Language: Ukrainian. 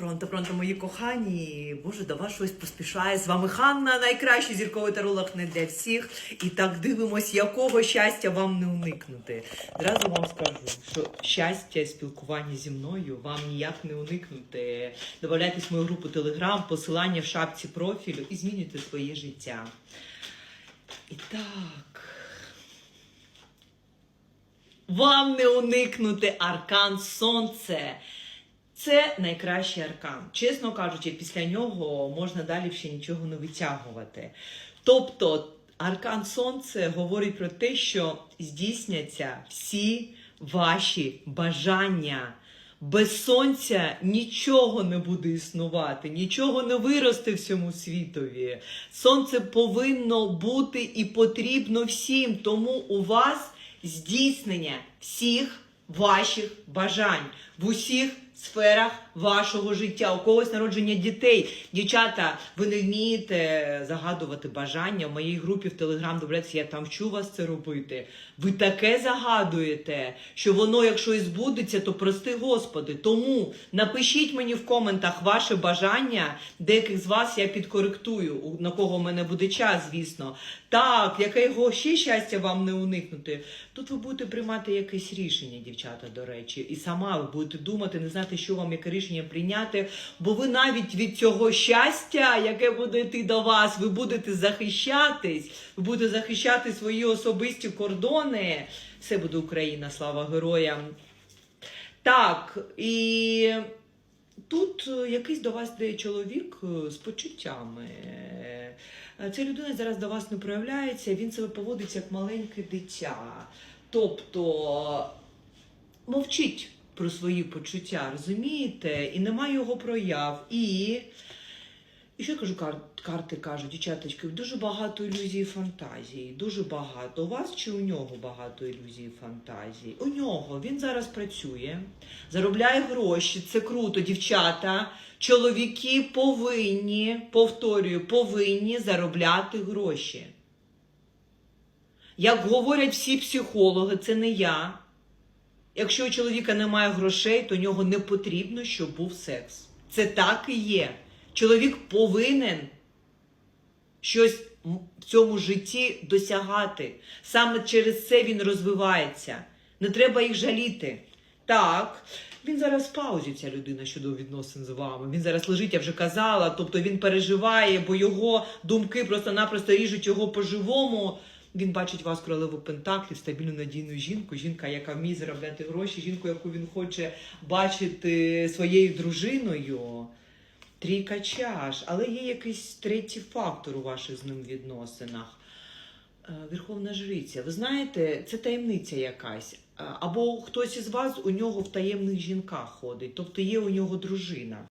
Пронто, пронто, мої кохані. Боже, до вас щось поспішає. З вами Ханна, найкращий зірковий таролог не для всіх. І так дивимось, якого щастя вам не уникнути. Зразу вам скажу, що щастя спілкування зі мною вам ніяк не уникнути. Добавляйтесь в мою групу Телеграм, посилання в шапці профілю і змінюйте своє життя. І так. Вам не уникнути аркан сонце. Це найкращий аркан. Чесно кажучи, після нього можна далі ще нічого не витягувати. Тобто, аркан сонце говорить про те, що здійсняться всі ваші бажання. Без сонця нічого не буде існувати, нічого не виросте в цьому світові. Сонце повинно бути і потрібно всім, тому у вас здійснення всіх ваших бажань в усіх сферах вашого життя. У когось народження дітей. Дівчата, ви не вмієте загадувати бажання. В моїй групі в Телеграм добреться, я там вчу вас це робити. Ви таке загадуєте, що воно, якщо і збудеться, то прости Господи. Тому напишіть мені в коментах ваше бажання. Деяких з вас я підкоректую, на кого в мене буде час, звісно. Так, якого ще щастя вам не уникнути. Тут ви будете приймати якесь рішення, дівчата, до речі, і сама ви будете думати, не знати, що вам яке рішення прийняти, бо ви навіть від цього щастя, яке буде йти до вас, ви будете захищатись, ви будете захищати свої особисті кордони. Все буде Україна, слава героям. Так, і тут якийсь до вас йде чоловік з почуттями. Ця людина зараз до вас не проявляється, він себе поводить як маленьке дитя. Тобто мовчить про свої почуття, розумієте? І немає його прояв. І, і що я кажу, кар- карти кажуть, дівчаточки, дуже багато ілюзій фантазії. Дуже багато. У вас чи у нього багато ілюзій і фантазій? У нього він зараз працює, заробляє гроші. Це круто, дівчата. Чоловіки повинні, повторюю, повинні заробляти гроші. Як говорять всі психологи, це не я. Якщо у чоловіка немає грошей, то нього не потрібно, щоб був секс. Це так і є. Чоловік повинен щось в цьому житті досягати. Саме через це він розвивається. Не треба їх жаліти. Так, він зараз в паузі, ця людина щодо відносин з вами. Він зараз лежить, я вже казала. Тобто він переживає, бо його думки просто-напросто ріжуть його по-живому. Він бачить вас королеву Пентаклів, стабільну надійну жінку, жінка, яка вміє заробляти гроші, жінку, яку він хоче бачити своєю дружиною. Трійка чаш, але є якийсь третій фактор у ваших з ним відносинах. Е, Верховна жриця. Ви знаєте, це таємниця якась. Е, Або хтось із вас у нього в таємних жінках ходить, тобто є у нього дружина.